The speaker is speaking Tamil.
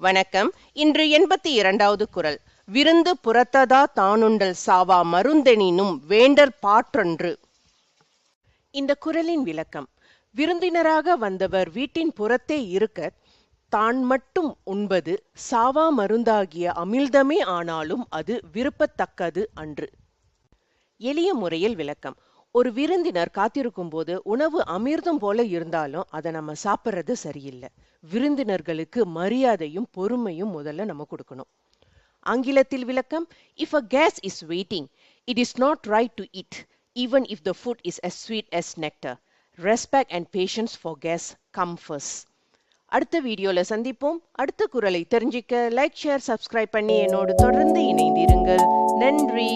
வணக்கம். இன்று எண்பத்தி இரண்டாவது குரல். விருந்து புறத்ததா தானுண்டல் சாவா மருந்தெனினும் வேண்டர் பாற்றன்று. இந்த குரலின் விளக்கம். விருந்தினராக வந்தவர் வீட்டின் புறத்தே இருக்க தான் மட்டும் உண்பது சாவா மருந்தாகிய அமிழ்தமே ஆனாலும் அது விருப்பத்தக்கது அன்று. எளிய முறையில் விளக்கம். ஒரு விருந்தினர் காத்திருக்கும் போது உணவு அமிர்தம் போல இருந்தாலும் அதை நம்ம சாப்பிட்றது சரியில்லை. விருந்தினர்களுக்கு மரியாதையும் பொறுமையும் முதல்ல நம்ம கொடுக்கணும். ஆங்கிலத்தில் விளக்கம் if a guest is waiting it is not right to eat even if the food is as sweet as nectar respect and patience for guests come first அடுத்த வீடியோல சந்திப்போம். அடுத்த குரலை தெரிஞ்சிக்க லைக் ஷேர் சப்ஸ்கிரைப் பண்ணி என்னோடு தொடர்ந்து இணைந்திருங்கள். நன்றி.